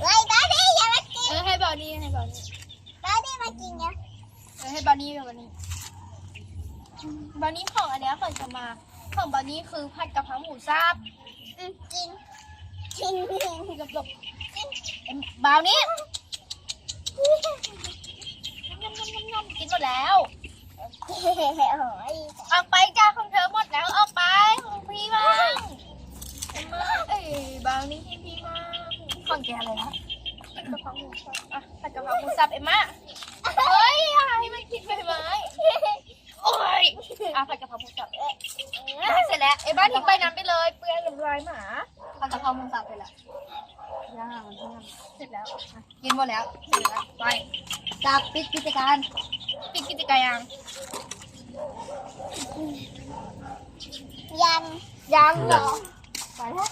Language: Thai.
ไว้บอดี้อย่ามากินเออให้บอดี้ให้บอดี้บอดี้มากินเนาะยวเอให้บอดี้บอนี้บอดี้ของอันเนี้ยก่อนจะมา ของบอดี้คือผัดกะเพราหมูซาบกินกินกินกับหลบบ่าวนี้ยำยำยำำกินหมดแล้ว ออกไป องแกอะไรนะผัดกะเพราหมูสับอะผัดกะเพราหมูสับเอ็มมาเฮ้ยอย่าให้มันกินไปไหมโอ้ยอะผัดกะเพราหมูสับเอ๊ะได้เสร็จแล้วเอ็มบ้าทิ้งไปน้ำไปเลยเปื้อนน้ำลายหมาผัดกะเพราหมูสับไปแล้วย่างมันย่างเสร็จแล้วอะกินหมดแล้วเสร็จแล้วไปจับปิดกิจการปิดกิจการยังยังยังเหรอไปแล้ว